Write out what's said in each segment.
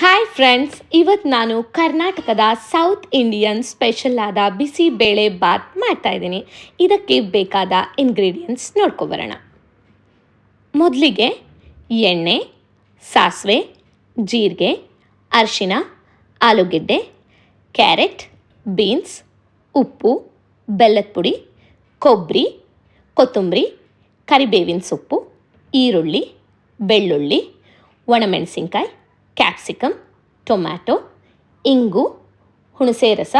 Hi friends ಇವತ್ತು ನಾನು ಕರ್ನಾಟಕದ ಸೌತ್ ಇಂಡಿಯನ್ ಸ್ಪೆಷಲ್ ಆದ ಬಿಸಿ ಬೇಳೆ ಬಾತ್ ಮಾಡ್ತಾ ಇದ್ದೀನಿ. ಇದಕ್ಕೆ ಬೇಕಾದ ಇಂಗ್ರೀಡಿಯೆಂಟ್ಸ್ ನೋಡ್ಕೊಬರೋಣ. ಮೊದಲಿಗೆ ಎಣ್ಣೆ, ಸಾಸಿವೆ, ಜೀರಿಗೆ, ಅರಿಶಿನ, ಆಲೂಗೆಡ್ಡೆ, ಕ್ಯಾರೆಟ್, ಬೀನ್ಸ್, ಉಪ್ಪು, ಬೆಲ್ಲದ ಪುಡಿ, ಕೊಬ್ಬರಿ, ಕೊತ್ತಂಬರಿ, ಕರಿಬೇವಿನ ಸೊಪ್ಪು, ಈರುಳ್ಳಿ, ಬೆಳ್ಳುಳ್ಳಿ, ಒಣಮೆಣಸಿನ್ಕಾಯಿ ಕ್ಯಾಪ್ಸಿಕಮ್, ಟೊಮ್ಯಾಟೊ, ಇಂಗು ಹುಣಸೆ ರಸ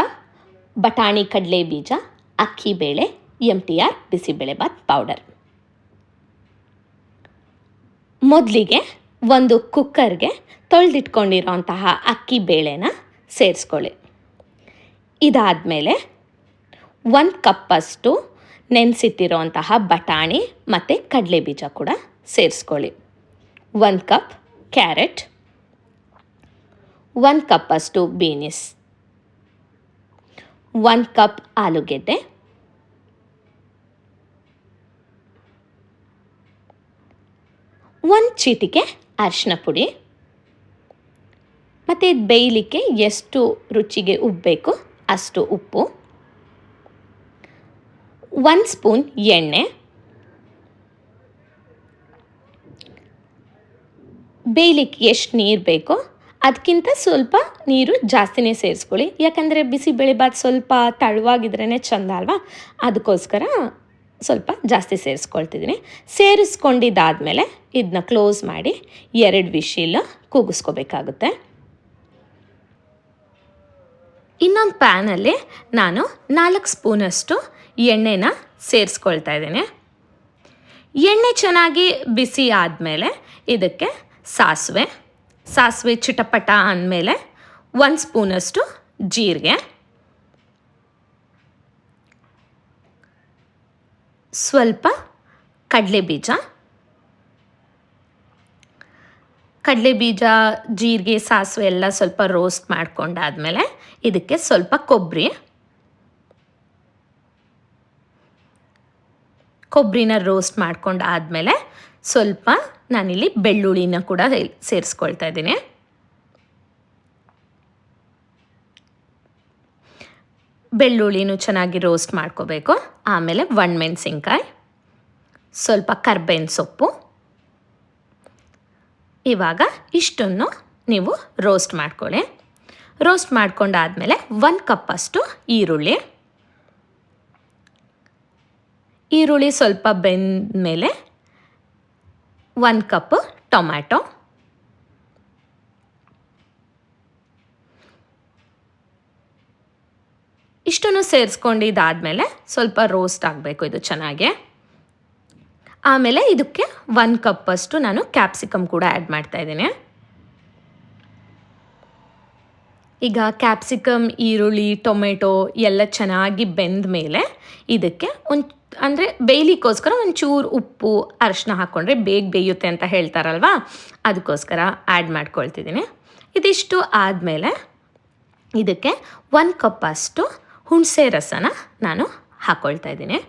ಬಟಾಣಿ ಕಡಲೆ ಬೀಜ ಅಕ್ಕಿ ಬೇಳೆ, M T R bisibelebath powder ಮೊದಲಿಗೆ ಒಂದು ಕುಕ್ಕರ್ಗೆ ತೊಳೆದಿಟ್ಕೊಂಡಿರೋಂತಹ ಅಕ್ಕಿ ಬೇಳೆನ ಸೇರಿಸ್ಕೊಳ್ಳಿ. ಇದಾದಮೇಲೆ ಒಂದು ಕಪ್ಪಷ್ಟು ನೆನೆಸಿಟ್ಟಿರೋಂತಹ ಬಟಾಣಿ ಮತ್ತು ಕಡಲೆ ಬೀಜ ಕೂಡ ಸೇರಿಸ್ಕೊಳ್ಳಿ. ಒಂದು ಕಪ್ ಕ್ಯಾರೆಟ್ ಒಂದು ಕಪ್ಪಷ್ಟು ಬೀನಿಸ್ ಒಂದು ಕಪ್ ಆಲೂಗೆಡ್ಡೆ ಒಂದು ಚೀಟಿಗೆ ಅರಿಶಿನ ಪುಡಿ ಮತ್ತು ಇದು ಬೇಯಲಿಕ್ಕೆ ಎಷ್ಟು ರುಚಿಗೆ ಉಪ್ಪು ಅಷ್ಟು ಉಪ್ಪು ಒಂದು ಸ್ಪೂನ್ ಎಣ್ಣೆ ಬೇಯಲಿಕ್ಕೆ ಎಷ್ಟು ನೀರು ಬೇಕೋ ಅದಕ್ಕಿಂತ ಸ್ವಲ್ಪ ನೀರು ಜಾಸ್ತಿನೇ ಸೇರಿಸ್ಕೊಳ್ಳಿ. ಯಾಕಂದರೆ ಬಿಸಿಬೇಳೆಬಾತ್ ಸ್ವಲ್ಪ ತಳುವಾಗಿದ್ರೇ ಚೆಂದ ಅಲ್ವಾ? ಅದಕ್ಕೋಸ್ಕರ ಸ್ವಲ್ಪ ಜಾಸ್ತಿ ಸೇರಿಸ್ಕೊಳ್ತಿದ್ದೀನಿ. ಸೇರಿಸ್ಕೊಂಡಿದ್ದಾದಮೇಲೆ ಇದನ್ನ ಕ್ಲೋಸ್ ಮಾಡಿ ಎರಡು ವಿಶಿಲ್ ಕೂಗಿಸ್ಕೋಬೇಕಾಗುತ್ತೆ. ಇನ್ನೊಂದು ಪ್ಯಾನಲ್ಲಿ ನಾನು ನಾಲ್ಕು ಸ್ಪೂನಷ್ಟು ಎಣ್ಣೆನ ಸೇರಿಸ್ಕೊಳ್ತಾ ಇದ್ದೀನಿ. ಎಣ್ಣೆ ಚೆನ್ನಾಗಿ ಬಿಸಿ ಆದಮೇಲೆ ಇದಕ್ಕೆ ಸಾಸಿವೆ ಸಾಸಿವೆ ಚಿಟಪಟ ಅಂದಮೇಲೆ ಒಂದು ಸ್ಪೂನಷ್ಟು ಜೀರಿಗೆ. ಸ್ವಲ್ಪ ಕಡಲೆ ಬೀಜ. ಕಡಲೆ ಬೀಜ, ಜೀರಿಗೆ, ಸಾಸಿವೆ ಎಲ್ಲ ಸ್ವಲ್ಪ ರೋಸ್ಟ್ ಮಾಡ್ಕೊಂಡಾದ್ಮೇಲೆ ಇದಕ್ಕೆ ಸ್ವಲ್ಪ ಕೊಬ್ಬರಿ. ಕೊಬ್ಬರಿನ ರೋಸ್ಟ್ ಮಾಡ್ಕೊಂಡು ಆದಮೇಲೆ ಸ್ವಲ್ಪ ನಾನಿಲ್ಲಿ ಬೆಳ್ಳುಳ್ಳಿನ ಕೂಡ ಸೇರಿಸ್ಕೊಳ್ತಾ ಇದ್ದೀನಿ. ಬೆಳ್ಳುಳ್ಳಿನೂ ಚೆನ್ನಾಗಿ ರೋಸ್ಟ್ ಮಾಡ್ಕೋಬೇಕು. ಆಮೇಲೆ ಒಣಮೆಣಸಿನ್ಕಾಯಿ, ಸ್ವಲ್ಪ ಕರ್ಬೇವಿನ ಸೊಪ್ಪು. ಇವಾಗ ಇಷ್ಟನ್ನು ನೀವು ರೋಸ್ಟ್ ಮಾಡ್ಕೊಳ್ಳಿ. ರೋಸ್ಟ್ ಮಾಡ್ಕೊಂಡಾದಮೇಲೆ ಒಂದು ಕಪ್ಪಷ್ಟು ಈರುಳ್ಳಿ. ಈರುಳ್ಳಿ ಸ್ವಲ್ಪ ಬೆಂದ ಮೇಲೆ ಒಂದು ಕಪ್ ಟೊಮ್ಯಾಟೊ ಇಷ್ಟನ್ನು ಸೇರಿಸ್ಕೊಂಡಿದ್ದಾದಮೇಲೆ ಸ್ವಲ್ಪ ರೋಸ್ಟ್ ಆಗಬೇಕು ಇದು ಚೆನ್ನಾಗಿ. ಆಮೇಲೆ ಇದಕ್ಕೆ ಒಂದು ಕಪ್ಪಷ್ಟು ನಾನು ಕ್ಯಾಪ್ಸಿಕಮ್ ಕೂಡ ಆ್ಯಡ್ ಮಾಡ್ತಾ ಇದ್ದೀನಿ. ಈಗ ಕ್ಯಾಪ್ಸಿಕಮ್ ಈರುಳ್ಳಿ ಟೊಮೆಟೊ ಎಲ್ಲ ಚೆನ್ನಾಗಿ ಬೆಂದ ಮೇಲೆ ಇದಕ್ಕೆ ಒಂದು ಅಂದರೆ ಬೇಯಲಿಕ್ಕೋಸ್ಕರ ಒಂಚೂರು ಉಪ್ಪು ಅರಿಶಿನ ಹಾಕ್ಕೊಂಡ್ರೆ ಬೇಗ ಬೇಯುತ್ತೆ ಅಂತ ಹೇಳ್ತಾರಲ್ವಾ? ಅದಕ್ಕೋಸ್ಕರ ಆ್ಯಡ್ ಮಾಡ್ಕೊಳ್ತಿದ್ದೀನಿ. ಇದಿಷ್ಟು ಆದಮೇಲೆ ಇದಕ್ಕೆ ಒಂದು ಕಪ್ಪಷ್ಟು ಹುಣಸೆ ರಸನ ನಾನು ಹಾಕ್ಕೊಳ್ತಾ ಇದ್ದೀನಿ.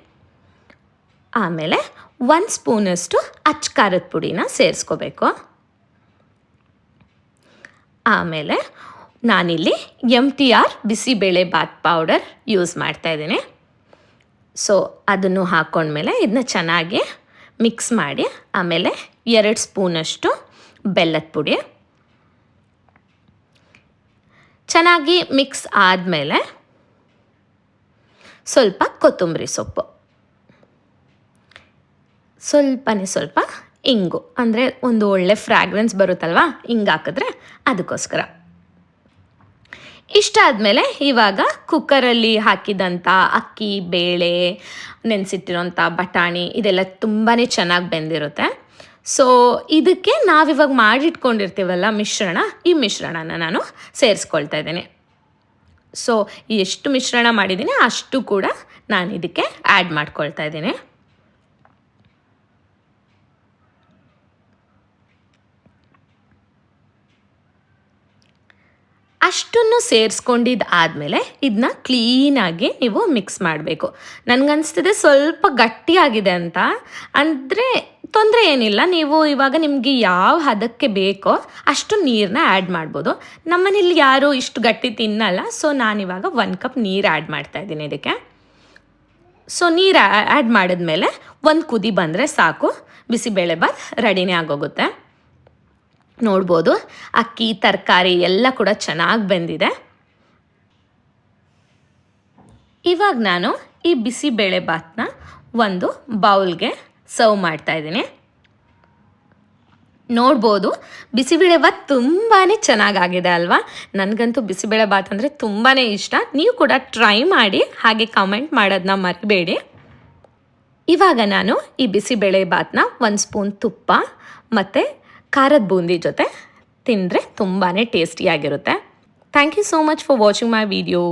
ಆಮೇಲೆ ಒಂದು ಸ್ಪೂನಷ್ಟು ಅಚ್ಚ ಖಾರದ ಪುಡಿನ ಸೇರಿಸ್ಕೋಬೇಕು. ಆಮೇಲೆ ನಾನಿಲ್ಲಿ M T R bisibele bath powder use ಮಾಡ್ತಾ ಇದ್ದೀನಿ. ಸೊ ಅದನ್ನು ಹಾಕ್ಕೊಂಡ್ಮೇಲೆ ಇದನ್ನ ಚೆನ್ನಾಗಿ ಮಿಕ್ಸ್ ಮಾಡಿ, ಆಮೇಲೆ ಎರಡು ಸ್ಪೂನಷ್ಟು ಬೆಲ್ಲದ ಪುಡಿ. ಚೆನ್ನಾಗಿ ಮಿಕ್ಸ್ ಆದಮೇಲೆ ಸ್ವಲ್ಪ ಕೊತ್ತಂಬರಿ ಸೊಪ್ಪು. ಸ್ವಲ್ಪನೇ ಸ್ವಲ್ಪ ಇಂಗು. ಅಂದರೆ ಒಂದು ಒಳ್ಳೆ ಫ್ರ್ಯಾಗ್ರೆನ್ಸ್ ಬರುತ್ತಲ್ವಾ? ಹಿಂಗೆ ಹಾಕಿದ್ರೆ ಅದಕ್ಕೋಸ್ಕರ. ಇಷ್ಟ ಆದಮೇಲೆ ಇವಾಗ ಕುಕ್ಕರಲ್ಲಿ ಹಾಕಿದಂಥ ಅಕ್ಕಿ, ಬೇಳೆ ನೆನೆಸಿಟ್ಟಿರೋಂಥ ಬಟಾಣಿ, ಇದೆಲ್ಲ ತುಂಬಾ ಚೆನ್ನಾಗಿ ಬೆಂದಿರುತ್ತೆ. ಸೊ ಇದಕ್ಕೆ ನಾವಿವಾಗ ಮಾಡಿಟ್ಕೊಂಡಿರ್ತೀವಲ್ಲ ಮಿಶ್ರಣ, ಈ ಮಿಶ್ರಣನ ನಾನು ಸೇರಿಸ್ಕೊಳ್ತಾ ಇದ್ದೀನಿ. ಸೊ ಎಷ್ಟು ಮಿಶ್ರಣ ಮಾಡಿದ್ದೀನಿ ಅಷ್ಟು ಕೂಡ ನಾನು ಇದಕ್ಕೆ ಆ್ಯಡ್ ಮಾಡ್ಕೊಳ್ತಾ ಇದ್ದೀನಿ. ಅಷ್ಟನ್ನು ಸೇರಿಸ್ಕೊಂಡಿದ್ದು ಆದಮೇಲೆ ಇದನ್ನ ಕ್ಲೀನಾಗಿ ನೀವು ಮಿಕ್ಸ್ ಮಾಡಬೇಕು. ನನಗನ್ಸ್ತಿದೆ ಸ್ವಲ್ಪ ಗಟ್ಟಿಯಾಗಿದೆ ಅಂತ. ಅಂದರೆ ತೊಂದರೆ ಏನಿಲ್ಲ. ನೀವು ಇವಾಗ ನಿಮಗೆ ಯಾವ ಹದಕ್ಕೆ ಬೇಕೋ ಅಷ್ಟು ನೀರನ್ನ ಆ್ಯಡ್ ಮಾಡ್ಬೋದು. ನಮ್ಮನೇಲಿ ಯಾರು ಇಷ್ಟು ಗಟ್ಟಿ ತಿನ್ನಲ್ಲ. ಸೊ ನಾನಿವಾಗ ಒಂದು ಕಪ್ ನೀರು ಆ್ಯಡ್ ಮಾಡ್ತಾ ಇದ್ದೀನಿ ಇದಕ್ಕೆ. ಸೊ ನೀರು ಆ್ಯಡ್ ಮಾಡಿದ್ಮೇಲೆ ಒಂದು ಕುದಿ ಬಂದರೆ ಸಾಕು. ಬಿಸಿಬೇಳೆಬಾತ್ ರೆಡಿನೇ ಆಗೋಗುತ್ತೆ. ನೋಡ್ಬೋದು. ಅಕ್ಕಿ, ತರಕಾರಿ ಎಲ್ಲ ಕೂಡ ಚೆನ್ನಾಗಿ ಬೆಂದಿದೆ. ಇವಾಗ ನಾನು ಈ ಬಿಸಿಬೇಳೆ ಬಾತ್ನ ಒಂದು ಬೌಲ್ಗೆ ಸರ್ವ್ ಮಾಡ್ತಾ ಇದ್ದೀನಿ. ನೋಡ್ಬೋದು ಬಿಸಿಬೇಳೆ ಬಾತ್ ತುಂಬಾ ಚೆನ್ನಾಗಾಗಿದೆ ಅಲ್ವಾ? ನನಗಂತೂ ಬಿಸಿಬೇಳೆ ಬಾತ್ ಅಂದರೆ ತುಂಬಾ ಇಷ್ಟ. ನೀವು ಕೂಡ ಟ್ರೈ ಮಾಡಿ, ಹಾಗೆ ಕಮೆಂಟ್ ಮಾಡೋದನ್ನ ಮರಿಬೇಡಿ. ಇವಾಗ ನಾನು ಈ ಬಿಸಿಬೇಳೆ ಬಾತ್ನ ಒಂದು ಸ್ಪೂನ್ ತುಪ್ಪ ಮತ್ತು ಖಾರದ ಬೂಂದಿ ಜೊತೆ ತಿಂದರೆ ತುಂಬಾ ಟೇಸ್ಟಿಯಾಗಿರುತ್ತೆ thank you so much for watching my video